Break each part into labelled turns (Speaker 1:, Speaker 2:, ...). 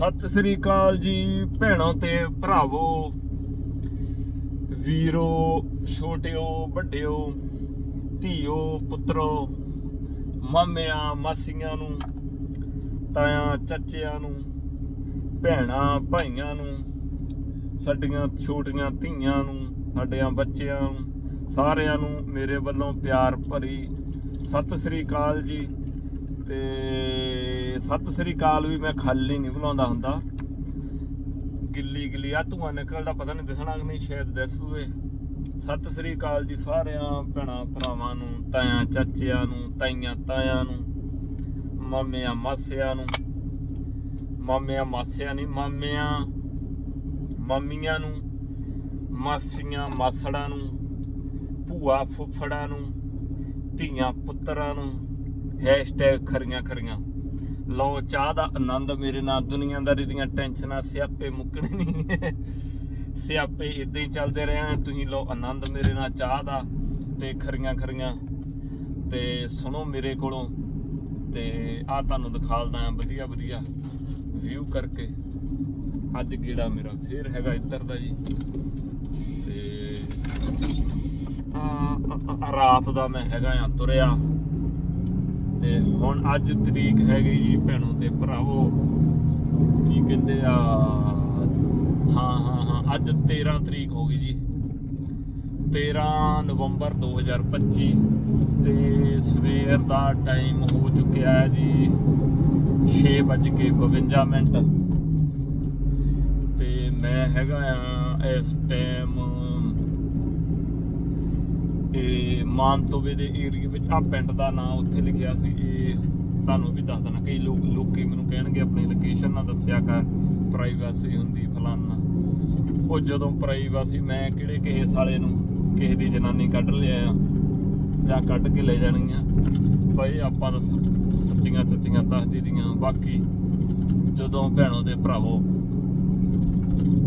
Speaker 1: ਸਤਿ ਸ੍ਰੀ ਅਕਾਲ ਜੀ ਭੈਣੋ ਤੇ ਭਰਾਵੋ, ਵੀਰੋ, ਛੋਟਿਓ, ਵੱਡਿਓ, ਧੀਓ, ਪੁੱਤਰੋ, ਮਾਮਿਆਂ, ਮਾਸੀਆਂ ਨੂੰ, ਤਾਇਆਂ, ਚਾਚਿਆਂ ਨੂੰ, ਭੈਣਾਂ, ਭਾਈਆਂ ਨੂੰ, ਸਾਡੀਆਂ ਛੋਟੀਆਂ ਧੀਆਂ ਨੂੰ, ਸਾਡਿਆਂ ਬੱਚਿਆਂ ਨੂੰ, ਸਾਰਿਆਂ ਨੂੰ ਮੇਰੇ ਵੱਲੋਂ ਪਿਆਰ ਭਰੀ ਸਤਿ ਸ੍ਰੀ ਅਕਾਲ ਜੀ ਤੇ ਸਤਿ ਸ੍ਰੀ ਅਕਾਲ ਵੀ ਮੈਂ ਖਾਲੀ ਨਹੀਂ ਬੁਲਾਉਂਦਾ ਹੁੰਦਾ। ਗਿੱਲੀ ਗਿੱਲੀ ਆ ਧੂਆਂ ਨਿਕਲਦਾ, ਪਤਾ ਨਹੀਂ ਦਿਸਣਾ ਕਿ ਨਹੀਂ, ਸ਼ਾਇਦ ਦਿਸ ਪਵੇ। ਸਤਿ ਸ੍ਰੀ ਅਕਾਲ ਜੀ ਸਾਰਿਆਂ ਭੈਣਾਂ ਭਰਾਵਾਂ ਨੂੰ, ਤਾਇਆਂ ਚਾਚਿਆਂ ਨੂੰ, ਤਾਈਆਂ ਤਾਇਆਂ ਨੂੰ, ਮਾਮਿਆਂ ਮਾਸਿਆਂ ਨੂੰ, ਮਾਮਿਆਂ ਮਾਸਿਆਂ ਨਹੀਂ, ਮਾਮਿਆਂ ਮਾਮੀਆਂ ਨੂੰ, ਮਾਸੀਆਂ ਮਾਸੜਾਂ ਨੂੰ, ਭੂਆ ਫੁੱਫੜਾਂ ਨੂੰ, ਧੀਆਂ ਪੁੱਤਰਾਂ ਨੂੰ ਹੈਸ਼ਟੈਗ ਖਰੀਆਂ ਖਰੀਆਂ। ਲਓ, ਚਾਹ ਦਾ ਆਨੰਦ ਮੇਰੇ ਨਾਲ, ਦੁਨੀਆਦਾਰੀ ਦੀਆਂ ਟੈਨਸ਼ਨਾਂ ਸਿਆਪੇ ਮੁੱਕਣੇ ਨਹੀਂ। ਸਿਆਪੇ ਇਦਾਂ ਹੀ ਚੱਲਦੇ ਰਹਿਣ ਤੁਸੀਂ ਲਓ, ਆਨੰਦ ਮੇਰੇ ਨਾਲ, ਚਾਹ ਦਾ ਤੇ ਖਰੀਆਂ ਖਰੀਆਂ। ਤੇ ਸੁਣੋ ਮੇਰੇ ਕੋਲੋਂ, ਤੇ ਆ ਤੁਹਾਨੂੰ ਦਿਖਾਲਦਾ ਆ ਵਧੀਆ ਵਧੀਆ ਵਿਊ ਕਰਕੇ। ਅੱਜ ਗੇੜਾ ਮੇਰਾ ਫੇਰ ਹੈਗਾ ਇੱਧਰ ਦਾ ਜੀ। ਤੇ ਰਾਤ ਦਾ ਮੈਂ ਹੈਗਾ ਆ, ਤੁਰਿਆ। ਤੇ ਹੁਣ ਅੱਜ ਤਰੀਕ ਹੈਗੀ ਜੀ ਭੈਣੋ ਤੇ ਭਰਾਵੋ। ਕੀ ਕਹਿੰਦੇ ਆ? ਹਾਂ ਹਾਂ ਹਾਂ, ਅੱਜ 13 ਤਰੀਕ ਹੋ ਗਈ ਜੀ। 13 ਨਵੰਬਰ 2025 ਤੇ ਸਵੇਰ ਦਾ ਟਾਈਮ ਹੋ ਚੁੱਕਿਆ ਹੈ ਜੀ 6:52 ਮਿੰਟ। ਤੇ ਮੈਂ ਹੈਗਾ ਆ ਇਸ ਟਾਈਮ ਇਹ ਮਾਨਤੋਵੇ ਦੇ ਏਰੀਆ ਵਿੱਚ ਆ ਪਿੰਡ ਦਾ ਨਾਮ ਉੱਥੇ ਲਿਖਿਆ ਸੀ, ਇਹ ਤੁਹਾਨੂੰ ਵੀ ਦੱਸ ਦੇਣਾ, ਕਈ ਲੋਕ, ਲੋਕੀ ਮੈਨੂੰ ਕਹਿਣਗੇ ਆਪਣੀ ਲੋਕੇਸ਼ਨ ਨਾ ਦੱਸਿਆ ਕਰ ਪ੍ਰਾਈਵੇਸੀ ਹੁੰਦੀ ਫਲਾਨਾ। ਉਹ ਜਦੋਂ ਪ੍ਰਾਈਵੇਸੀ ਮੈਂ ਕਿਹੜੇ ਕਿਸੇ ਸਾਲੇ ਨੂੰ, ਕਿਸੇ ਦੀ ਜਨਾਨੀ ਕੱਢ ਲਿਆ ਜਾਂ ਕੱਢ ਕੇ ਲੈ ਜਾਣੀ ਆ ਭਾਈ, ਆਪਾਂ ਤਾਂ ਸੱਚੀਆਂ ਸੱਚੀਆਂ ਦੱਸ ਦਿੱਤੀਆਂ। ਬਾਕੀ ਜਦੋਂ ਭੈਣੋ ਦੇ ਭਰਾਵੋ,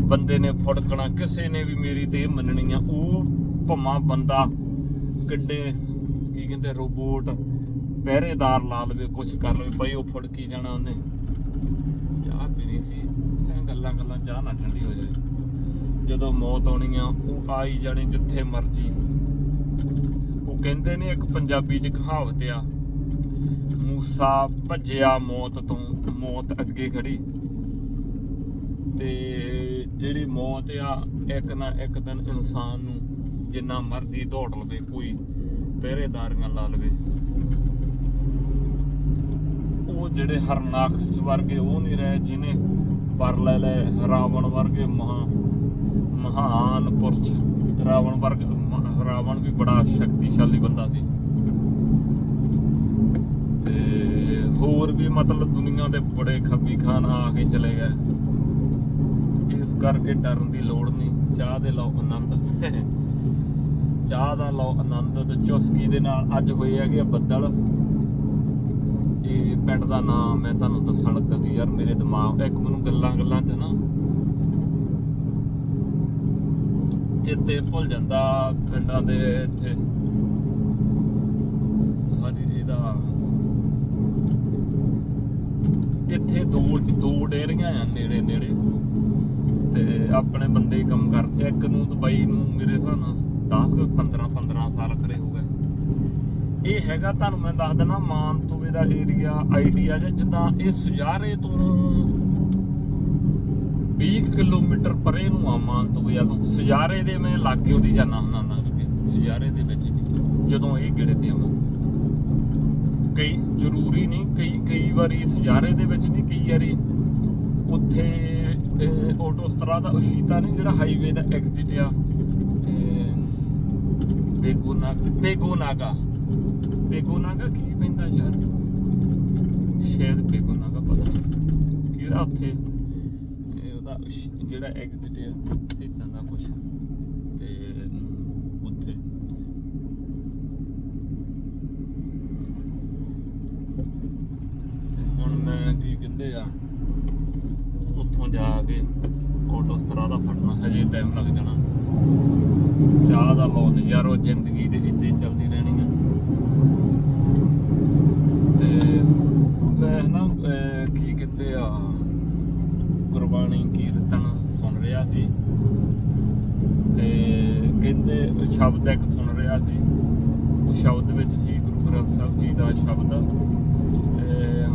Speaker 1: ਬੰਦੇ ਨੇ ਫੜਕਣਾ, ਕਿਸੇ ਨੇ ਵੀ ਮੇਰੀ ਤੇ ਮੰਨਣੀ ਆ, ਉਹ ਭਮਾ ਬੰਦਾ ਗੱਡੇ, ਕੀ ਕਹਿੰਦੇ ਰੋਬੋਟ ਪਹਿਰੇਦਾਰ ਲਾ ਲਵੇ, ਕੁਛ ਕਰ ਲਵੇ, ਬਈ ਉਹ ਫੜਕੀ ਜਾਣਾ ਉਹਨੇ। ਚਾਹ ਪੀਣੀ ਸੀ ਗੱਲਾਂ ਗੱਲਾਂ ਚਾਹ ਨਾ ਠੰਡੀ ਹੋ ਜਾਵੇ। ਜਦੋਂ ਮੌਤ ਆਉਣੀ ਆ, ਉਹ ਆਈ ਜਾਣੀ ਜਿੱਥੇ ਮਰਜ਼ੀ। ਉਹ ਕਹਿੰਦੇ ਨੇ ਇੱਕ ਪੰਜਾਬੀ ਚ ਕਹਾਵਤ ਆ, ਮੂਸਾ ਭੱਜਿਆ ਮੌਤ ਤੋਂ, ਮੌਤ ਅੱਗੇ ਖੜੀ। ਤੇ ਜਿਹੜੀ ਮੌਤ ਆ, ਇੱਕ ਨਾ ਇੱਕ ਦਿਨ ਇਨਸਾਨ ਨੂੰ ਜਿੰਨਾ ਮਰਜ਼ੀ ਦੌੜ ਲਵੇ, ਕੋਈ ਪਹਿਰੇਦਾਰੀਆਂ ਲਾ ਲਵੇ। ਉਹ ਜਿਹੜੇ ਹਰਨਾਕਸ਼ ਵਰਗੇ ਉਹ ਨਹੀਂ ਰਹੇ ਜਿਨੇ ਪਰ ਲੈ ਲੈ ਰਾਵਣ ਵਰਗੇ ਮਹਾ, ਮਹਾਨ ਪੁਰਸ਼। ਰਾਵਣ ਵਰਗ ਰਾਵਣ ਵੀ ਬੜਾ ਸ਼ਕਤੀਸ਼ਾਲੀ ਬੰਦਾ ਸੀ। ਤੇ ਹੋਰ ਵੀ ਮਤਲਬ ਦੁਨੀਆ ਦੇ ਬੜੇ ਖੱਬੀ ਖਾਨ ਆ ਕੇ ਚਲੇ ਗਏ। ਇਸ ਕਰਕੇ ਡਰਨ ਦੀ ਲੋੜ ਨਹੀਂ, ਚਾਹ ਦੇ ਲਓ, ਆਨੰਦ। ਚਾਹ ਦਾ ਲਓ, ਆਨੰਦ ਤੇ ਚੁਸਕੀ ਦੇ ਨਾਲ ਅੱਜ ਹੋਏ ਹੈਗੇ ਆ ਬੱਦਲ। ਇਹ ਪਿੰਡ ਦਾ ਨਾਮ ਮੈਂ ਤੁਹਾਨੂੰ ਦੱਸਣ ਲੱਗਾ ਸੀ, ਯਾਰ ਮੇਰੇ ਦਿਮਾਗ, ਇੱਕ ਮੈਨੂੰ ਗੱਲਾਂ ਗੱਲਾਂ 'ਚ ਨਾ ਚੇਤੇ ਭੁੱਲ ਜਾਂਦਾ ਪਿੰਡਾਂ ਦੇ ਇੱਥੇ ਹਰੀ ਦਾ। ਇੱਥੇ ਦੋ ਦੋ ਡੇਰੀਆਂ ਆ ਨੇੜੇ ਨੇੜੇ। ਤੇ ਆਪਣੇ ਬੰਦੇ ਕੰਮ ਕਰਦੇ, ਇੱਕ ਨੂੰ ਦੁਬਈ ਨੂੰ ਮੇਰੇ ਹਿਸਾਬ ਨਾਲ। 10 15 15 ਸਾਲ ਖਰੇ ਹੋ ਗਏ। ਇਹ ਹੈਗਾ ਤੁਹਾਨੂੰ ਮੈਂ ਦੱਸ ਦਿੰਦਾ ਮਾਨਤੂਵੇ ਦਾ ਏਰੀਆ ਆਈਡੀਆ ਜਿੱਦਾਂ ਇਹ ਸੁਜਾਰੇ ਤੋਂ 20 ਕਿਲੋਮੀਟਰ ਪਰੇ ਨੂੰ ਆ ਮਾਨਤੂਵੇ ਵੱਲੋਂ ਸੁਜਾਰੇ ਦੇ ਮੈਂ ਲਾਗੇ ਉਹਦੀ ਜਾਣਾ ਹੁੰਦਾ ਨਾ ਸੁਜਾਰੇ ਦੇ ਵਿੱਚ ਜਦੋਂ ਇਹ ਕਿਹੜੇ ਤੇ ਆਵਾਂ। ਕਈ ਜ਼ਰੂਰੀ ਨਹੀਂ, ਕਈ ਕਈ ਵਾਰੀ ਸੁਜਾਰੇ ਦੇ ਵਿੱਚ ਨਹੀਂ, ਕਈ ਵਾਰੀ ਉੱਥੇ ਆਟੋਸਟਰਾ ਦਾ ਉਸ਼ੀਤਾ ਨਹੀਂ, ਜਿਹੜਾ ਹਾਈਵੇ ਦਾ ਐਗਜ਼ਿਟ ਆ। ਬੇਗੋਨਾ ਬੇਗੋਨਾਗਾ। ਬੇਗੋਨਾਗਾ ਕੀ ਪੈਂਦਾ ਯਾਰ ਸ਼ਾਇਦ ਬੇਗੋਨਾਗਾ ਪਤਾ ਕਿਹੜਾ ਉੱਥੇ? ਉਹਦਾ ਜਿਹੜਾ ਐਗਜ਼ਿਟ ਆ ਇਦਾਂ ਦਾ ਕੁਝ ਤੇ ਉੱਥੇ। ਹੁਣ ਮੈਂ ਕੀ ਕਹਿੰਦੇ ਆ, ਉੱਥੋਂ ਜਾ ਕੇ ਆਟੋਸਟਰਾ ਦਾ ਫੜਨਾ, ਹਜੇ ਟਾਈਮ ਲੱਗ ਜਾਣਾ। ਚਾਹ ਦਾ ਲੋ ਜ਼ਿੰਦਗੀ ਦੇ ਇੱਦੇ ਚੱਲਦੀ ਰਹਿਣੀ ਆ। ਤੇ ਮੈਂ ਨਾ ਕੀ ਕਹਿੰਦੇ ਆ, ਗੁਰਬਾਣੀ ਕੀਰਤਨ ਸੁਣ ਰਿਹਾ ਸੀ। ਤੇ ਕਹਿੰਦੇ, ਸ਼ਬਦ ਇੱਕ ਸੁਣ ਰਿਹਾ ਸੀ। ਉਹ ਸ਼ਬਦ ਵਿੱਚ ਸੀ ਗੁਰੂ ਗ੍ਰੰਥ ਸਾਹਿਬ ਜੀ ਦਾ ਸ਼ਬਦ, ਤੇ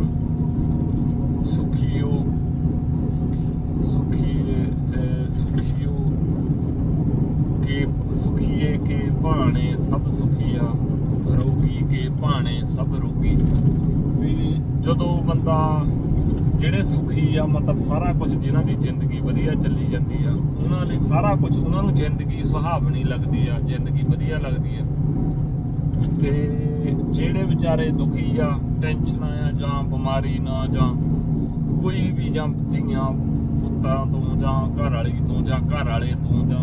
Speaker 1: ਸੁਖੀਓ ਸਭ ਸੁਖੀਆ ਰੋਗੀ ਕੇ ਭਾਣੇ ਸਭ ਰੋਗੀ। ਵੀ ਜਦੋਂ ਬੰਦਾ ਜਿਹੜੇ ਸੁਖੀ ਆ, ਮਤਲਬ ਸਾਰਾ ਕੁਝ ਜਿਨ੍ਹਾਂ ਦੀ ਜ਼ਿੰਦਗੀ ਵਧੀਆ ਚੱਲੀ ਜਾਂਦੀ ਆ, ਉਹਨਾਂ ਲਈ ਸਾਰਾ ਕੁਝ ਉਹਨਾਂ ਨੂੰ ਜ਼ਿੰਦਗੀ ਸੁਹਾਵਣੀ ਲੱਗਦੀ ਆ, ਜ਼ਿੰਦਗੀ ਵਧੀਆ ਲੱਗਦੀ ਆ। ਤੇ ਜਿਹੜੇ ਵਿਚਾਰੇ ਦੁਖੀ ਆ ਟੈਨਸ਼ਨਾਂ ਆ ਜਾਂ ਬਿਮਾਰੀ ਨਾ ਜਾਂ ਕੋਈ ਵੀ ਜਾਂ ਧੀਆਂ ਪੁੱਤਾਂ ਤੋਂ ਜਾਂ ਘਰ ਵਾਲੀ ਤੋਂ ਜਾਂ ਘਰ ਵਾਲੇ ਤੋਂ ਜਾਂ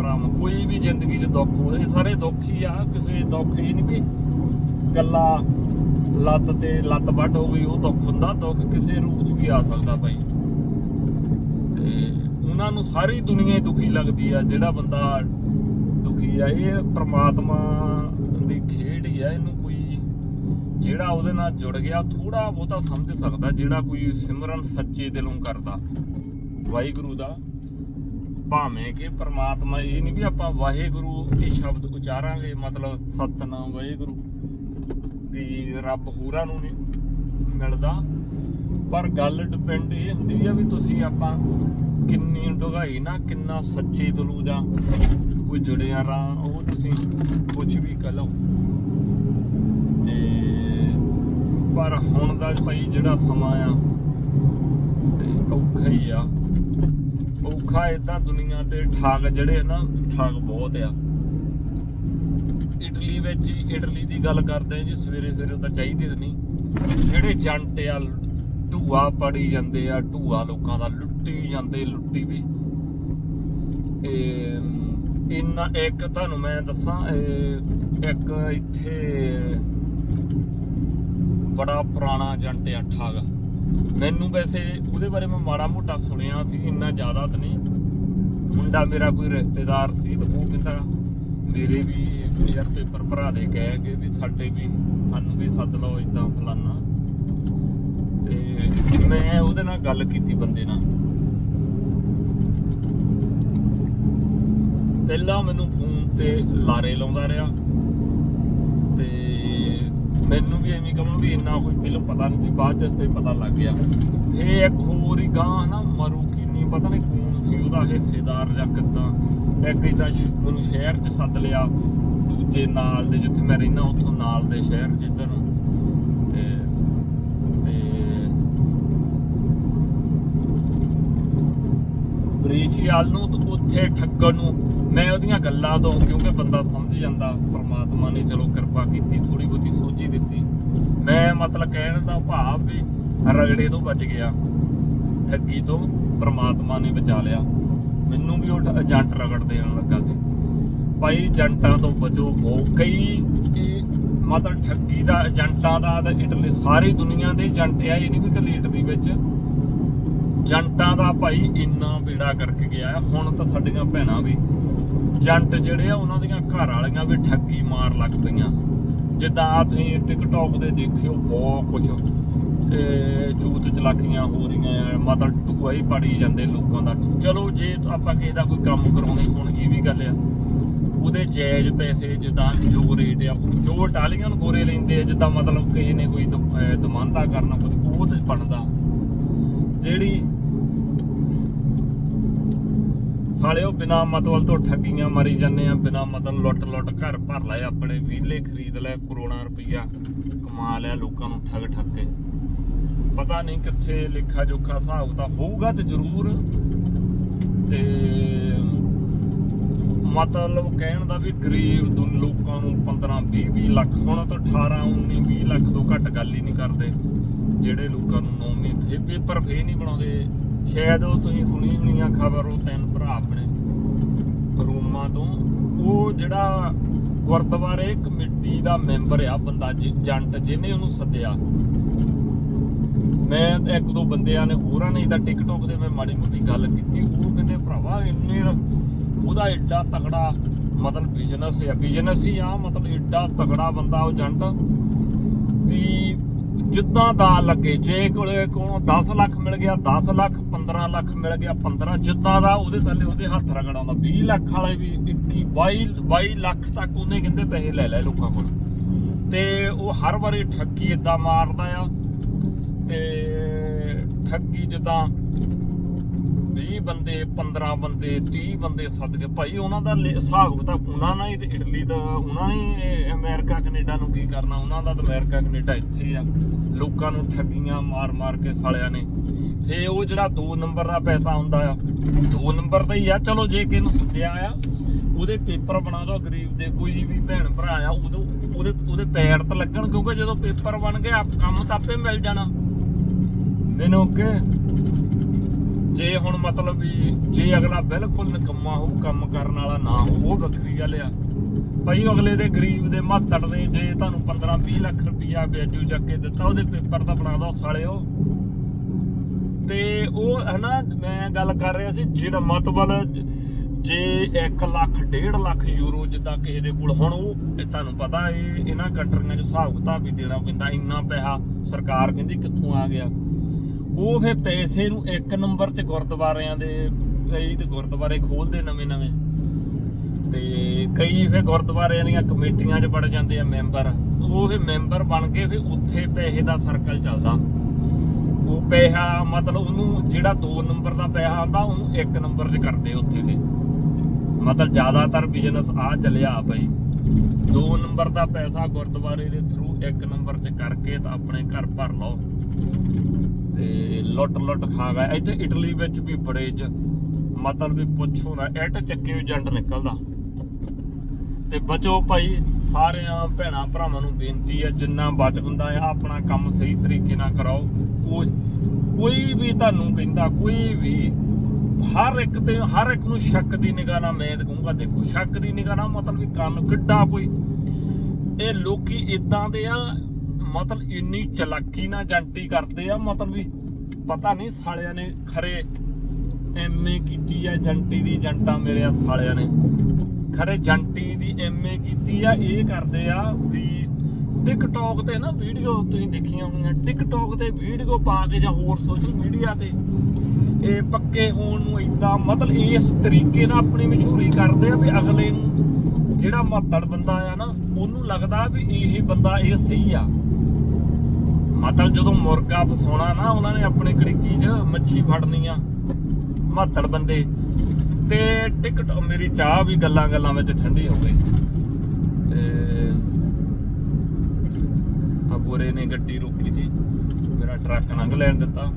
Speaker 1: ਭਰਾਵਾਂ ਕੋਈ ਵੀ ਜ਼ਿੰਦਗੀ 'ਚ ਦੁੱਖ ਹੋਵੇ ਸਾਰੇ ਦੁੱਖ ਹੀ ਆ, ਕਿਸੇ ਦੁੱਖ ਹੀ ਨਹੀਂ ਵੀ ਕੱਲਾ ਲੱਤ ਤੇ ਲੱਤ ਵੱਢ ਹੋ ਗਈ, ਉਹ ਦੁੱਖ ਹੁੰਦਾ, ਦੁੱਖ ਕਿਸੇ ਰੂਪ 'ਚ ਵੀ ਆ ਸਕਦਾ ਭਾਈ। ਤੇ ਉਹਨਾਂ ਨੂੰ ਸਾਰੀ ਦੁਨੀਆ ਹੀ ਦੁਖੀ ਲੱਗਦੀ ਆ, ਜਿਹੜਾ ਬੰਦਾ ਦੁਖੀ ਆ, ਇਹ ਪ੍ਰਮਾਤਮਾ ਦੀ ਖੇਡ ਹੀ ਆ, ਇਹਨੂੰ ਕੋਈ ਜਿਹੜਾ ਉਹਦੇ ਨਾਲ ਜੁੜ ਗਿਆ ਥੋੜਾ ਬਹੁਤਾ ਸਮਝ ਸਕਦਾ, ਜਿਹੜਾ ਕੋਈ ਸਿਮਰਨ ਸੱਚੇ ਦਿਲੋਂ ਕਰਦਾ। ਵਾਹਿਗੁਰੂ ਦਾ ਭਾਵੇਂ ਕਿ ਪ੍ਰਮਾਤਮਾ ਇਹ ਨਹੀਂ ਵੀ ਆਪਾਂ ਵਾਹਿਗੁਰੂ ਇਹ ਸ਼ਬਦ ਉਚਾਰਾਂਗੇ, ਮਤਲਬ ਸਤਨਾਮ ਵਾਹਿਗੁਰੂ ਵੀ ਰੱਬ ਹੋਰਾਂ ਨੂੰ ਨਹੀਂ ਮਿਲਦਾ। ਪਰ ਗੱਲ ਡਿਪੈਂਡ ਇਹ ਹੁੰਦੀ ਆ ਵੀ ਤੁਸੀਂ ਆਪਾਂ ਕਿੰਨੀ ਡੁਗਾਈ ਨਾ ਕਿੰਨਾ ਸੱਚੇ ਦਿਲੋਂ ਜਾਂ ਕੋਈ ਜੁੜਿਆ ਰਾਂ, ਉਹ ਤੁਸੀਂ ਕੁਝ ਵੀ ਕਹ ਲਓ। ਤੇ ਪਰ ਹੁਣ ਦਾ ਭਾਈ ਜਿਹੜਾ ਸਮਾਂ ਆ, ਤੇ ਔਖਾ ਹੀ ਆ। ਔਖਾ ਇਦਾਂ ਦੁਨੀਆ ਤੇ ਠੱਗ ਜਿਹੜੇ ਨਾ ਠੱਗ ਬਹੁਤ ਆ। ਇਟਲੀ ਵਿੱਚ ਇਟਲੀ ਦੀ ਗੱਲ ਕਰਦੇ ਆ ਜੀ, ਸਵੇਰੇ ਸਵੇਰੇ ਤਾਂ ਚਾਹੀਦੇ ਤਾਂ ਨਹੀਂ। ਜਿਹੜੇ ਜੰਟ ਆ ਢੂਆ ਪੜੀ ਜਾਂਦੇ ਆ ਢੂਆ ਲੋਕਾਂ ਦਾ ਲੁੱਟੀ ਜਾਂਦੇ, ਲੁੱਟੀ ਵੀ। ਇਹ ਇੰਨਾ, ਇੱਕ ਤੁਹਾਨੂੰ ਮੈਂ ਦੱਸਾਂ ਇੱਕ ਇੱਥੇ ਬੜਾ ਪੁਰਾਣਾ ਜੰਟ ਆ ਠੱਗ ਮੈਨੂੰ ਵੈਸੇ ਉਹਦੇ ਬਾਰੇ ਮੈਂ ਮਾੜਾ ਮੋਟਾ ਸੁਣਿਆ ਸੀ, ਇੰਨਾ ਜ਼ਿਆਦਾ ਤਾਂ ਨਹੀਂ। ਮੁੰਡਾ ਮੇਰਾ ਕੋਈ ਰਿਸ਼ਤੇਦਾਰ ਸੀ ਤੇ ਉਹ ਕਹਿੰਦਾ, ਮੇਰੇ ਵੀ ਯਾਰ ਪੇਪਰ ਭਰਾ ਦੇ ਕਹਿ ਕੇ ਵੀ ਸਾਡੇ ਵੀ, ਸਾਨੂੰ ਵੀ ਸੱਦ ਲਓ ਇਦਾਂ ਫਲਾਨਾ। ਤੇ ਮੈਂ ਉਹਦੇ ਨਾਲ ਗੱਲ ਕੀਤੀ ਬੰਦੇ ਨਾਲ। ਪਹਿਲਾਂ ਮੈਨੂੰ ਫੋਨ ਤੇ ਲਾਰੇ ਲਾਉਂਦਾ ਰਿਹਾ। ਮੈਨੂੰ ਵੀ ਐਵੇਂ ਕਹਾਂ ਵੀ ਇੰਨਾ ਕੋਈ ਪਹਿਲਾਂ ਪਤਾ ਨਹੀਂ ਸੀ, ਬਾਅਦ ਚ ਤੇ ਪਤਾ ਲੱਗ ਗਿਆ। ਇਹ ਇੱਕ ਹੋਰ ਹੀ ਗਾਂ ਨਾ ਮਰੂ ਕੀ ਨਹੀਂ ਪਤਾ ਨਹੀਂ ਕੌਣ ਸੀ ਉਹਦਾ ਹਿੱਸੇਦਾਰ ਜਾਂ ਕਿੱਦਾਂ। ਇੱਕ ਇਦਾਂ ਮੈਨੂੰ ਸ਼ਹਿਰ ਚ ਸੱਦ ਲਿਆ, ਦੂਜੇ ਨਾਲ ਦੇ ਜਿੱਥੇ ਮੈਂ ਰਹਿਣਾ ਉੱਥੋਂ ਨਾਲ ਦੇ ਸ਼ਹਿਰ ਚ ਇੱਧਰ। ਨੂੰ ਤੇ ਤੇ ਬ੍ਰਿਸ਼ੀਆਲ ਨੂੰ ਉੱਥੇ ਠੱਗਣ ਨੂੰ ਮੈਂ ਉਹਦੀਆਂ ਗੱਲਾਂ ਤੋਂ, ਕਿਉਂਕਿ ਬੰਦਾ ਸਮਝ ਜਾਂਦਾ, ਪ੍ਰਮਾਤਮਾ ਨੇ ਚਲੋ ਕਿਰਪਾ ਕੀਤੀ ਥੋੜੀ ਬਹੁਤੀ ਸੋਝੀ ਦਿੱਤੀ। ਮੈਂ ਮਤਲਬ ਕਹਿਣ ਦਾ ਭਾਵ ਵੀ ਰਗੜੇ ਤੋਂ ਬਚ ਗਿਆ। ਠੱਗੀ ਤੋਂ ਪ੍ਰਮਾਤਮਾ ਨੇ ਬਚਾ ਲਿਆ। ਮੈਨੂੰ ਵੀ ਉਹ ਏਜੰਟ ਰਗੜ ਦੇਣ ਲੱਗਾ ਸੀ। ਭਾਈ ਏਜੰਟਾਂ ਤੋਂ ਬਚੋ। ਬਹੁਤ ਕਈ ਮਤਲਬ ਠੱਗੀ ਦਾ ਏਜੰਟਾਂ ਦਾ ਇਟਲੀ, ਸਾਰੀ ਦੁਨੀਆ ਦੇ ਏਜੰਟ ਆ, ਇਹ ਨਹੀਂ ਵੀ ਕੱਲੀ ਇਟਲੀ ਵਿੱਚ। ਜੰਟਾਂ ਦਾ ਭਾਈ ਇੰਨਾ ਬੇੜਾ ਕਰਕੇ ਗਿਆ। ਹੁਣ ਤਾਂ ਸਾਡੀਆਂ ਭੈਣਾਂ ਵੀ ਜੰਟ ਜਿਹੜੇ ਆ, ਉਹਨਾਂ ਦੀਆਂ ਘਰ ਵਾਲੀਆਂ ਵੀ ਠੱਗੀ ਮਾਰ ਲੱਗ ਪਈਆਂ। ਜਿੱਦਾਂ ਆ ਤੁਸੀਂ ਟਿਕਟੌਕ ਦੇ ਦੇਖਿਓ, ਬਹੁਤ ਕੁਝ ਤੇ ਚੂਤ ਚਲਾਕੀਆਂ ਹੋ ਰਹੀਆਂ ਮਤਲਬ ਟੁਕਵਾਈ ਹੀ ਪਾੜੀ ਜਾਂਦੇ ਲੋਕਾਂ ਦਾ। ਚਲੋ, ਜੇ ਆਪਾਂ ਕਿਸੇ ਦਾ ਕੋਈ ਕੰਮ ਕਰਾਉਣੇ ਹੁਣ, ਇਹ ਵੀ ਗੱਲ ਆ। ਉਹਦੇ ਜਾਇਜ਼ ਪੈਸੇ ਜਿੱਦਾਂ ਜੋ ਰੇਟ ਆ ਜੋ ਟਾਲੀਆਂ ਗੋਰੇ ਲੈਂਦੇ ਆ, ਜਿੱਦਾਂ ਮਤਲਬ ਕਿਸੇ ਨੇ ਕੋਈ ਦ- ਦਮਾਂਦਾ ਕਰਨਾ ਕੁਝ ਉਹ ਤੇ ਬਣਦਾ। ਜਿਹੜੀ ਸਾਲਿਓ ਬਿਨਾ ਮਤਲਬ ਤੋਂ ਠੱਗੀਆਂ ਮਾਰੀ ਜਾਂਦੇ ਆ, ਬਿਨਾ ਮਤਲਬ ਲੁੱਟ ਲੁੱਟ ਘਰ ਭਰ ਲਏ ਆਪਣੇ ਵੀਲੇ ਖਰੀਦ ਲਏ, ਕਰੋੜਾਂ ਰੁਪਈਆ ਕਮਾ ਲਿਆ ਲੋਕਾਂ ਨੂੰ ਠੱਗ ਠੱਗ ਕੇ। ਪਤਾ ਨਹੀਂ ਕਿੱਥੇ ਲਿਖਾ ਜੋਖਾ ਹਿਸਾਬ ਤਾਂ ਹੋਊਗਾ ਤੇ ਜ਼ਰੂਰ। ਤੇ ਮਤਲਬ ਕਹਿਣ ਦਾ ਵੀ ਗਰੀਬ ਦੁਨ ਲੋਕਾਂ ਨੂੰ 15 20 20 ਲੱਖ, ਹੁਣ ਤਾਂ 18 19 20 ਲੱਖ ਤੋਂ ਘੱਟ ਗੱਲ ਹੀ ਨਹੀਂ ਕਰਦੇ। ਜਿਹੜੇ ਲੋਕਾਂ ਨੂੰ ਨੌਵੇਂ ਫੇ ਪੇਪਰ ਫੇ ਨਹੀਂ ਬਣਾਉਂਦੇ। ਸ਼ਾਇਦ ਉਹ ਤੁਸੀਂ ਸੁਣੀ ਹੋਣੀ ਆ ਖਬਰ ਉਹ ਤਿੰਨ ਭਰਾ ਆਪਣੇ ਰੋਮਾ ਤੋਂ। ਉਹ ਜਿਹੜਾ ਗੁਰਦੁਆਰੇ ਕਮੇਟੀ ਦਾ ਮੈਂਬਰ ਆ ਬੰਦਾ ਜੰਟ, ਜਿਹਨੇ ਉਹਨੂੰ ਸੱਦਿਆ। ਮੈਂ ਇੱਕ ਦੋ ਬੰਦਿਆਂ ਨੇ ਹੋਰਾਂ ਨੇ ਇਹਦਾ ਟਿਕਟੌਕ ਦੇ ਮੈਂ ਮਾੜੀ ਮੋਟੀ ਗੱਲ ਕੀਤੀ। ਉਹ ਕਹਿੰਦੇ, ਭਰਾਵਾ, ਇੰਨੇ ਉਹਦਾ ਐਡਾ ਤਗੜਾ ਮਤਲਬ ਬਿਜ਼ਨਸ ਹੈ ਬਿਜ਼ਨਸ ਹੀ ਆ, ਮਤਲਬ ਏਡਾ ਤਗੜਾ ਬੰਦਾ ਉਹ ਜੰਟ ਵੀ ਜਿੱਦਾਂ ਦਾ ਲੱਗੇ, ਜੇ ਕੋਲੇ ਕੋਲੋਂ 10 ਲੱਖ ਮਿਲ ਗਿਆ 10 ਲੱਖ 15 ਲੱਖ ਮਿਲ ਗਿਆ 15 ਜਿੱਦਾਂ ਦਾ, ਉਹਦੇ ਥੱਲੇ ਉਹਦੇ ਹੱਥ ਰਗੜ ਆਉਂਦਾ 20 ਲੱਖ ਵਾਲੇ ਵੀ 21 22 22 ਲੱਖ ਤੱਕ ਉਹਨੇ ਕਹਿੰਦੇ ਪੈਸੇ ਲੈ ਲੈ ਲੋਕਾਂ ਕੋਲ। ਤੇ ਉਹ ਹਰ ਵਾਰੀ ਠੱਗੀ ਇਦਾਂ ਮਾਰਦਾ ਆ, ਤੇ ਠੱਗੀ ਜਿੱਦਾਂ 20 ਬੰਦੇ 15 ਬੰਦੇ 30 ਬੰਦੇ ਸੱਦ ਕੇ, ਭਾਈ ਉਹਨਾਂ ਦਾ ਹਿਸਾਬ ਕਿਤਾਬ ਉਹਨਾਂ ਨਾਲ ਹੀ ਇਟਲੀ ਦਾ, ਉਹਨਾਂ ਨੇ ਅਮਰੀਕਾ, ਕੈਨੇਡਾ ਨੂੰ ਕੀ ਕਰਨਾ, ਉਹਨਾਂ ਦਾ ਅਮਰੀਕਾ, ਕੈਨੇਡਾ ਇੱਥੇ ਆ। ਲੋਕਾਂ ਨੂੰ ਠੱਗੀਆਂ ਮਾਰ ਮਾਰ ਕੇ ਸਾਲਿਆਂ ਨੇ। ਫੇ ਉਹ ਜਿਹੜਾ 2 ਨੰਬਰ ਦਾ ਪੈਸਾ ਹੁੰਦਾ ਆ 2 ਨੰਬਰ ਦਾ ਹੀ ਆ। ਚਲੋ ਜੇ ਕਿਸੇ ਨੂੰ ਸੱਦਿਆ ਆ, ਉਹਦੇ ਪੇਪਰ ਬਣਾ ਦੋ, ਗਰੀਬ ਦੇ, ਕੋਈ ਵੀ ਭੈਣ ਭਰਾ ਆ ਉਦੋਂ ਉਹਦੇ ਉਹਦੇ ਪੈਰ ਤਾਂ ਲੱਗਣ, ਕਿਉਂਕਿ ਜਦੋਂ ਪੇਪਰ ਬਣ ਗਏ ਕੰਮ ਤਾਂ ਆਪੇ ਮਿਲ ਜਾਣਾ। ਮੈਨੂੰ ਕਿ ਜੇ ਹੁਣ ਮਤਲਬ ਵੀ ਜੇ ਅਗਲਾ ਬਿਲਕੁਲ ਨਿਕੰਮਾ ਹੋਊ, ਕੰਮ ਕਰਨ ਵਾਲਾ ਨਾ ਹੋਊ, ਉਹ ਵੱਖਰੀ ਗੱਲ ਆ। ਭਾਈ ਅਗਲੇ ਦੇ ਗਰੀਬ ਦੇ ਮਾਤੜ ਦੇ ਜੇ ਤੁਹਾਨੂੰ 15 20 ਲੱਖ ਰੁਪਈਆ ਵਿਆਜੂ ਚੱਕ ਕੇ ਦਿੱਤਾ, ਉਹਦੇ ਪੇਪਰ ਤਾਂ ਬਣਾ ਦੋ ਸਾਲਿਓ। ਤੇ ਉਹ ਹਨਾ, ਮੈਂ ਗੱਲ ਕਰ ਰਿਹਾ ਸੀ ਜਿਹੜਾ ਮਤਲਬ ਜੇ 1 ਲੱਖ 1.5 ਲੱਖ ਯੂਰੋ ਜਿੱਦਾਂ ਕਿਸੇ ਦੇ ਕੋਲ ਹੁਣ ਉਹ ਤੁਹਾਨੂੰ ਪਤਾ ਇਹ ਇਹਨਾਂ ਕੰਟਰੀਆਂ 'ਚ ਹਿਸਾਬ ਕਿਤਾਬ ਵੀ ਦੇਣਾ ਪੈਂਦਾ, ਇੰਨਾ ਪੈਸਾ ਸਰਕਾਰ ਕਹਿੰਦੀ ਕਿੱਥੋਂ ਆ ਗਿਆ। ਉਹ ਫਿਰ ਪੈਸੇ ਨੂੰ ਇੱਕ ਨੰਬਰ 'ਚ ਗੁਰਦੁਆਰਿਆਂ ਦੇ, ਕਈ ਤੇ ਗੁਰਦੁਆਰੇ ਖੋਲਦੇ ਨਵੇਂ ਨਵੇਂ। ਤੇ ਕਈ ਫਿਰ ਗੁਰਦੁਆਰਿਆਂ ਦੀਆਂ ਕਮੇਟੀਆਂ 'ਚ ਵੜ ਜਾਂਦੇ ਆ ਮੈਂਬਰ। ਉਹ ਫਿਰ ਮੈਂਬਰ ਬਣ ਕੇ ਫਿਰ ਉੱਥੇ ਪੈਸੇ ਦਾ ਸਰਕਲ ਚੱਲਦਾ। ਉਹ ਪੈਸਾ ਮਤਲਬ ਉਹਨੂੰ ਜਿਹੜਾ 2 ਨੰਬਰ ਦਾ ਪੈਸਾ ਆਉਂਦਾ, ਉਹਨੂੰ 1 ਨੰਬਰ 'ਚ ਕਰਦੇ ਉੱਥੇ ਫਿਰ। ਮਤਲਬ ਜ਼ਿਆਦਾਤਰ ਬਿਜ਼ਨਸ ਆ ਚੱਲਿਆ ਭਾਈ 2 ਨੰਬਰ ਦਾ ਪੈਸਾ ਗੁਰਦੁਆਰੇ ਦੇ ਥਰੂ 1 ਨੰਬਰ 'ਚ ਕਰਕੇ ਤਾਂ ਆਪਣੇ ਘਰ ਭਰ ਲਓ। ਤੇ ਲੁੱਟ ਲੁੱਟ ਖਾ ਗਏ ਇੱਥੇ ਇਟਲੀ ਵਿੱਚ ਵੀ ਬੜੇ ਜ ਮਤਲਬ ਵੀ ਪੁੱਛੋ ਨਾ ਇੱਟ ਚੱਕੇ ਹੋਏ ਏਜੰਟ ਨਿਕਲਦਾ। ਤੇ ਬਚੋ ਭਾਈ, ਸਾਰਿਆਂ ਭੈਣਾਂ ਭਰਾਵਾਂ ਨੂੰ ਬੇਨਤੀ ਹੈ, ਜਿੰਨਾ ਬਚ ਹੁੰਦਾ ਹੈ, ਆਪਣਾ ਕੰਮ ਸਹੀ ਤਰੀਕੇ ਨਾਲ ਕਰਾਓ। ਕੋਈ ਵੀ ਤੁਹਾਨੂੰ ਕਹਿੰਦਾ, ਕੋਈ ਵੀ, ਹਰ ਇੱਕ ਤੇ, ਹਰ ਇੱਕ ਨੂੰ ਸ਼ੱਕ ਦੀ ਨਿਗਾਹ ਨਾਲ ਮੈਂ ਕਹੂੰਗਾ, ਦੇਖੋ, ਸ਼ੱਕ ਦੀ ਨਿਗਾਹ ਨਾਲ ਮਤਲਬ ਵੀ ਕੰਨ ਕਿੱਡਾ ਕੋਈ। ਇਹ ਲੋਕੀ ਇਦਾਂ ਦੇ ਆ ਮਤਲਬ ਇੰਨੀ ਚਲਾਕੀ ਨਾਲ ਜੰਟੀ ਕਰਦੇ ਆ, ਮਤਲਬ ਵੀ ਪਤਾ ਨਹੀਂ ਸਾਲਿਆਂ ਨੇ ਖਰੇ ਐਮਏ ਕੀਤੀ ਆ, ਜੰਟੀ ਦੀ ਜੰਟਾ ਮੇਰੇ ਆ ਸਾਲਿਆਂ ਨੇ। ਖਰੇ ਜੰਟੀ ਦੀ ਐਮਏ ਕੀਤੀ ਆ, ਇਹ ਕਰਦੇ ਆ ਵੀ ਟਿਕਟੌਕ ਤੇ ਨਾ ਵੀਡੀਓ ਤੁਸੀਂ ਦੇਖੀਆਂ ਹੋਣਗੀਆਂ ਟਿਕਟੌਕ ਤੇ ਵੀਡੀਓ ਪਾ ਕੇ ਜਾਂ ਹੋਰ ਸੋਸ਼ਲ ਮੀਡੀਆ ਤੇ ਇਹ ਪੱਕੇ ਹੋਣ ਨੂੰ ਇਦਾਂ ਮਤਲਬ ਇਸ ਤਰੀਕੇ ਨਾਲ ਆਪਣੀ ਮਸ਼ਹੂਰੀ ਕਰਦੇ ਆ ਵੀ ਅਗਲੇ ਨੂੰ ਜਿਹੜਾ ਮਹੱਤੜ ਬੰਦਾ ਆ ਨਾ, ਉਹਨੂੰ ਲੱਗਦਾ ਵੀ ਇਹ ਬੰਦਾ ਇਹ ਸਹੀ ਆ। ਮਤਲਬ ਜਦੋਂ ਮੁਰਗਾ ਫਸਾਉਣਾ ਨਾ, ਉਹਨਾਂ ਨੇ ਆਪਣੇ ਕੜਿੱਕੀ 'ਚ ਮੱਛੀ ਫੜਨੀ ਆ ਮਹੱਤੜ ਬੰਦੇ। ਤੇ ਟਿਕਟ, ਮੇਰੀ ਚਾਹ ਵੀ ਗੱਲਾਂ ਗੱਲਾਂ ਵਿੱਚ ਠੰਡੀ ਹੋ ਗਈ। ਤੇ ਆ ਗੋਰੇ ਨੇ ਗੱਡੀ ਰੋਕੀ ਸੀ। ਮੇਰਾ ਟਰੱਕ ਲੰਘ ਲੈਣ ਦਿੱਤਾ।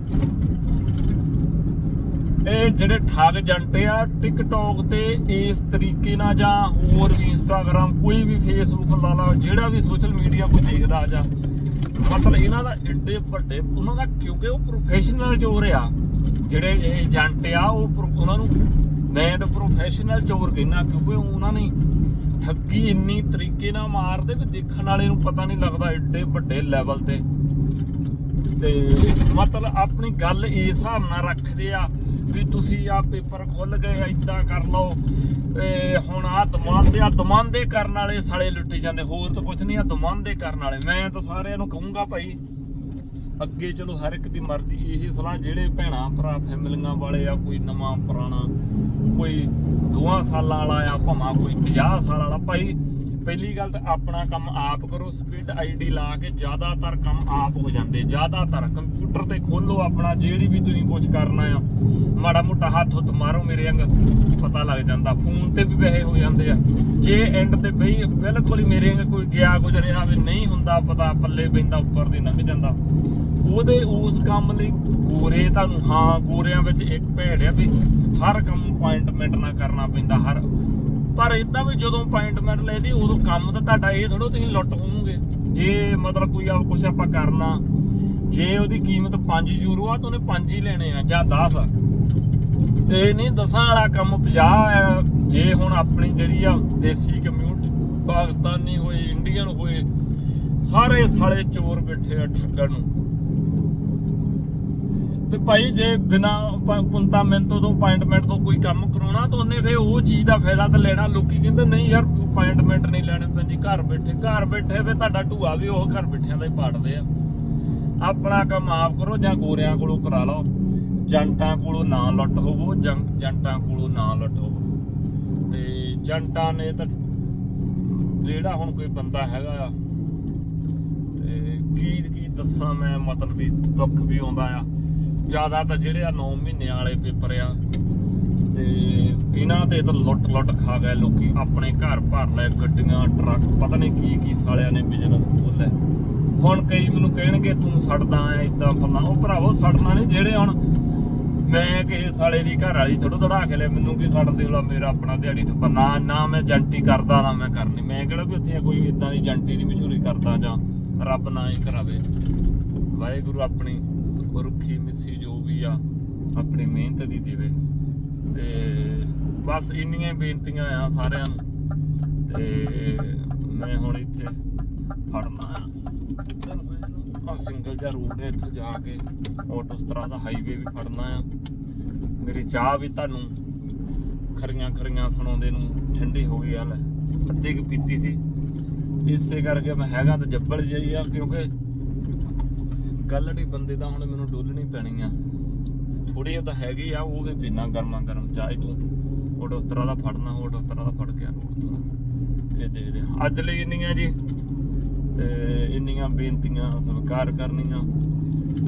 Speaker 1: ਇਹ ਜਿਹੜੇ ਠੱਗ ਜੰਟੇ ਆ ਟਿਕਟੌਕ ਤੇ ਇਸ ਤਰੀਕੇ ਨਾਲ ਜਾਂ ਹੋਰ ਵੀ ਇੰਸਟਾਗ੍ਰam ਕੋਈ ਵੀ ਫੇਸਬੁੱਕ ਲਾ ਲਾ, ਜਿਹੜਾ ਵੀ ਸੋਸ਼ਲ ਮੀਡੀਆ ਕੋਈ ਦੇਖਦਾ ਆ ਜਾਂ। ਮਤਲਬ ਇਹਨਾਂ ਦਾ ਏਡੇ ਵੱਡੇ, ਉਹਨਾਂ ਦਾ ਕਿਉਂਕਿ ਉਹ ਪ੍ਰੋਫੈਸ਼ਨਲ ਚੋਰ ਆ, ਜਿਹੜੇ ਏਜੰਟ ਆ, ਉਹ ਉਹਨਾਂ ਨੂੰ ਮੈਂ ਤਾਂ ਪ੍ਰੋਫੈਸ਼ਨਲ ਚੋਰ ਕਹਿੰਦਾ, ਕਿਉਂਕਿ ਉਹਨਾਂ ਨੇ ਠੱਗੀ ਇੰਨੀ ਤਰੀਕੇ ਨਾਲ ਮਾਰਦੇ ਵੀ ਦੇਖਣ ਵਾਲੇ ਨੂੰ ਪਤਾ ਨਹੀਂ ਲੱਗਦਾ ਏਡੇ ਵੱਡੇ ਲੈਵਲ ਤੇ। ਤੇ ਮਤਲਬ ਆਪਣੀ ਗੱਲ ਇਸ ਹਿਸਾਬ ਨਾਲ ਰੱਖਦੇ ਆ ਵੀ ਤੁਸੀਂ ਆ ਪੇਪਰ ਖੁੱਲ ਗਏ ਇਦਾਂ ਕਰ ਲਓ। ਹੁਣ ਆ ਦਮਾਂਦੇ ਆ ਦਮਾਂਦੇ ਕਰਨ ਵਾਲੇ ਸਾਲੇ ਲੁੱਟੇ ਜਾਂਦੇ। ਹੋਰ ਤਾਂ ਕੁਝ ਨਹੀਂ ਆ ਦਮਾਂਦੇ ਕਰਨ ਵਾਲੇ। ਮੈਂ ਤਾਂ ਸਾਰਿਆਂ ਨੂੰ ਕਹੂੰਗਾ ਭਾਈ, ਅੱਗੇ ਚਲੋ ਹਰ ਇੱਕ ਦੀ ਮਰਜ਼ੀ। ਇਹ ਸਲਾਹ ਜਿਹੜੇ ਭੈਣਾ, ਭਰਾ, ਫੈਮਲੀਆਂ ਵਾਲੇ ਆ, ਕੋਈ ਨਵਾਂ, ਪੁਰਾਣਾ, ਕੋਈ ਦੋਹਾਂ ਸਾਲਾਂ ਵਾਲਾ ਆ, ਭਾਵੇਂ ਕੋਈ 50 ਸਾਲ ਵਾਲਾ। ਭਾਈ ਪਹਿਲੀ ਗੱਲ ਤਾਂ ਆਪਣਾ ਕੰਮ ਆਪ ਕਰੋ ਸਪੀਡ ਆਈਡੀ ਲਾ ਕੇ ਜ਼ਿਆਦਾਤਰ ਕੰਮ ਆਪ ਹੋ ਜਾਂਦੇ। ਜ਼ਿਆਦਾਤਰ ਕੰਪਿਊਟਰ ਤੇ ਖੋਲੋ ਆਪਣਾ, ਜਿਹੜੀ ਵੀ ਤੁਸੀਂ ਕੁਝ ਕਰਨਾ ਆ। ਮਾੜਾ ਮੋਟਾ ਹੱਥ ਹੁੱਥ ਮਾਰੋ ਮੇਰੇ ਅੰਗ ਪਤਾ ਲੱਗ ਜਾਂਦਾ। ਫੋਨ ਤੇ ਵੀ ਵੈਸੇ ਹੋ ਜਾਂਦੇ ਆ। ਜੇ ਐਂਡ ਤੇ ਬਈ ਬਿਲਕੁਲ ਹੀ ਮੇਰੇ ਅੰਗ ਕੋਈ ਗਿਆ ਗੁਜਰਿਆ ਵੀ ਨਹੀਂ ਹੁੰਦਾ, ਪਤਾ ਪੱਲੇ ਪੈਂਦਾ, ਉੱਪਰ ਦੀ ਲੰਘ ਜਾਂਦਾ। ਉਹਦੇ ਉਸ ਕੰਮ ਲਈ ਗੋਰੇ ਤੁਹਾਨੂੰ, ਹਾਂ, ਗੋਰਿਆਂ ਵਿੱਚ ਇੱਕ ਭੇੜ ਆ ਵੀ ਹਰ ਕੰਮ ਅਪਾਇੰਟਮੈਂਟ ਨਾਲ ਕਰਨਾ ਪੈਂਦਾ, ਹਰ ਪਰ ਇਦਾਂ ਵੀ ਜਦੋਂ ਅਪਾਇੰਟਮੈਂਟ ਲੈਦੀ, ਉਦੋਂ ਕੰਮ ਤਾਂ ਤੁਹਾਡਾ ਇਹ ਥੋੜੋ ਤੁਸੀਂ ਲੁੱਟ ਹੋਵੋਗੇ। ਜੇ ਮਤਲਬ ਕੋਈ ਆ ਕੁਝ ਆਪਾਂ ਕਰਨਾ ਜੇ ਉਹਦੀ ਕੀਮਤ 5 ਯੂਰੋ ਆ, ਤਾਂ ਉਹਨੇ 5 ਹੀ ਲੈਣੇ ਆ, ਜਾਂ 10 ਆ। ਇਹ ਨਹੀਂ, ਦਸਾਂ ਵਾਲਾ ਕੰਮ 50 ਆ। ਜੇ ਹੁਣ ਆਪਣੀ ਜਿਹੜੀ ਆ ਦੇਸੀ ਕਮਿਊਨਿਟੀ ਪਾਕਿਸਤਾਨੀ ਹੋਏ ਇੰਡੀਅਨ ਹੋਏ, ਸਾਰੇ ਸਾਲੇ ਚੋਰ ਬੈਠੇ ਆ ਠੱਗਣ ਨੂੰ। ਤੇ ਭਾਈ ਜੇ ਬਿਨਾ ਪੁੰਤਾ ਤੋਂ ਅਪਾਇੰਟਮੈਂਟ ਤੋਂ ਕੋਈ ਕੰਮ ਕਰਾਉਣਾ, ਤਾਂ ਉਹਨੇ ਫੇ ਉਹ ਚੀਜ਼ ਦਾ ਫਾਇਦਾ ਤਾਂ ਲੈਣਾ। ਲੋਕੀ ਕਹਿੰਦੇ, ਨਹੀਂ ਯਾਰ ਅਪਾਇੰਟਮੈਂਟ ਨਹੀਂ ਲੈਣੀ ਪੈਂਦੀ, ਘਰ ਬੈਠੇ ਘਰ ਬੈਠੇ ਫੇ ਤੁਹਾਡਾ ਢੂਆ ਵੀ ਉਹ ਘਰ ਬੈਠਿਆਂ ਦਾ ਹੀ ਪਾੜਦੇ ਆ। ਆਪਣਾ ਕੰਮ ਆਪ ਕਰੋ ਜਾਂ ਗੋਰਿਆਂ ਕੋਲੋਂ ਕਰਾ ਲਓ। ਜੰਟਾਂ ਕੋਲੋਂ ਨਾ ਲੁੱਟ ਹੋਵੋ ਜੰਟਾਂ ਕੋਲੋਂ ਨਾ ਲੁੱਟ ਹੋਵੋ। ਤੇ ਜੰਟਾਂ ਨੇ ਤਾਂ ਜਿਹੜਾ ਹੁਣ ਕੋਈ ਬੰਦਾ ਹੈਗਾ ਆ, ਤੇ ਕੀ ਕੀ ਦੱਸਾਂ ਮੈਂ, ਮਤਲਬ ਵੀ ਦੁੱਖ ਵੀ ਆਉਂਦਾ ਆ। ਜ਼ਿਆਦਾ ਤਾਂ ਜਿਹੜੇ ਆ 9 ਮਹੀਨਿਆਂ ਵਾਲੇ ਪੇਪਰ ਆ, ਤੇ ਇਹਨਾਂ ਤੇ ਤਾਂ ਲੁੱਟ ਲੁੱਟ ਖਾ ਗਏ ਲੋਕੀ। ਆਪਣੇ ਘਰ ਭਰ ਲੈ ਗੱਡੀਆਂ, ਟਰੱਕ, ਪਤਾ ਨਹੀਂ ਕੀ ਕੀ ਸਾਲਿਆਂ ਨੇ ਬਿਜ਼ਨਸ ਖੋਲ੍ਹਿਆ ਹੁਣ ਕਈ ਮੈਨੂੰ ਕਹਿਣਗੇ, ਤੂੰ ਸੜਦਾ ਆ ਇਦਾਂ ਫਲਾਂ ਉਹ ਭਰਾਵੋ, ਸੜਨਾ ਨਹੀਂ, ਜਿਹੜੇ ਹੁਣ ਮੈਂ ਕਿਸੇ ਸਾਲੇ ਦੀ ਘਰ ਵਾਲੀ ਥੋੜਾ ਦੜਾ ਕੇ ਲੈ ਮੈਨੂੰ ਕੀ ਸੜਨ ਦੇ ਵਾਲਾ ਮੇਰਾ ਆਪਣਾ ਦਿਹਾੜੀ ਠੱਪਾ ਨਾ ਨਾ ਮੈਂ ਜੰਟੀ ਕਰਦਾ, ਨਾ ਮੈਂ ਕਰਨੀ। ਮੈਂ ਕਿਹੜਾ ਵੀ ਉੱਥੇ ਕੋਈ ਇਦਾਂ ਦੀ ਜੰਟੀ ਦੀ ਮਸ਼ਹੂਰੀ ਕਰਦਾ ਜਾਂ ਰੱਬ ਨਾ ਹੀ ਕਰਾਵੇ। ਵਾਹਿਗੁਰੂ ਆਪਣੀ ਰੁੱਖੀ ਮਿੱਸੀ ਜੋ ਵੀ ਆ, ਆਪਣੀ ਮਿਹਨਤ ਦੀ ਦੇਵੇ। ਤੇ ਬਸ ਇੰਨੀਆਂ ਬੇਨਤੀਆਂ ਆ ਸਾਰਿਆਂ ਨੂੰ। ਤੇ ਮੈਂ ਹੁਣ ਇੱਥੇ ਫੜਨਾ ਆ। ਆ ਸਿੰਗਲ ਜਿਹਾ ਰੋਡ ਹੈ, ਇੱਥੋਂ ਜਾ ਕੇ ਆਟੋ ਤਰ੍ਹਾਂ ਦਾ ਹਾਈਵੇ ਵੀ ਫੜਨਾ ਆ। ਮੇਰੀ ਚਾਹ ਵੀ ਤੁਹਾਨੂੰ ਖਰੀਆਂ ਖਰੀਆਂ ਸੁਣਾਉਂਦੇ ਨੂੰ ਠੰਡੀ ਹੋ ਗਈ ਹਾਲ ਅੱਧੀ ਕੁ ਪੀਤੀ ਸੀ। ਇਸੇ ਕਰਕੇ ਮੈਂ ਹੈਗਾ ਤਾਂ ਜੱਬਲ ਜਿਹੀ ਆ, ਕਿਉਂਕਿ ਗੱਲੜੀ ਬੰਦੇ ਦਾ ਹੁਣ ਮੈਨੂੰ ਡੋਲਣੀ ਪੈਣੀ ਆ। ਥੋੜੀ ਤਾਂ ਹੈਗੀ ਆ, ਉਹ ਵੀ ਪੀਣਾ ਗਰਮਾ ਗਰਮ ਚਾਹ ਤੂੰ। ਆਟੋ ਤਰ੍ਹਾਂ ਦਾ ਫੜਨਾ ਆਟੋ ਤਰ੍ਹਾਂ ਦਾ ਫੜ ਕੇ ਰੋਡ ਤੋਂ। ਫਿਰ ਦੇਖਦੇ ਆ ਅੱਜ ਲਈ ਇੰਨੀਆਂ ਜੀ, ਤੇ ਇੰਨੀਆਂ ਬੇਨਤੀਆਂ ਸਵੀਕਾਰ ਕਰਨੀਆਂ।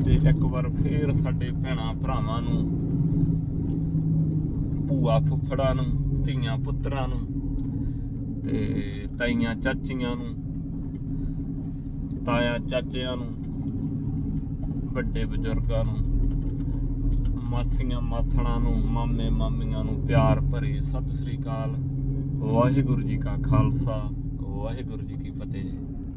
Speaker 1: ਤੇ ਇੱਕ ਵਾਰ ਫੇਰ ਸਾਡੇ ਭੈਣਾ ਭਰਾਵਾਂ ਨੂੰ, ਭੂਆ ਫੁੱਫੜਾਂ ਨੂੰ, ਧੀਆਂ ਪੁੱਤਰਾਂ ਨੂੰ, ਤੇ ਤਾਈਆਂ ਚਾਚੀਆਂ ਨੂੰ, ਤਾਇਆ ਚਾਚਿਆਂ ਨੂੰ ਵੱਡੇ ਬਜ਼ੁਰਗਾਂ ਨੂੰ, ਮਾਸੀਆਂ ਮਾਥਣਾ ਨੂੰ, ਮਾਮੇ ਮਾਮੀਆਂ ਨੂੰ ਪਿਆਰ ਭਰੇ ਸਤਿ ਸ੍ਰੀ ਅਕਾਲ। ਵਾਹਿਗੁਰੂ ਜੀ ਕਾ ਖਾਲਸਾ, ਵਾਹਿਗੁਰੂ ਜੀ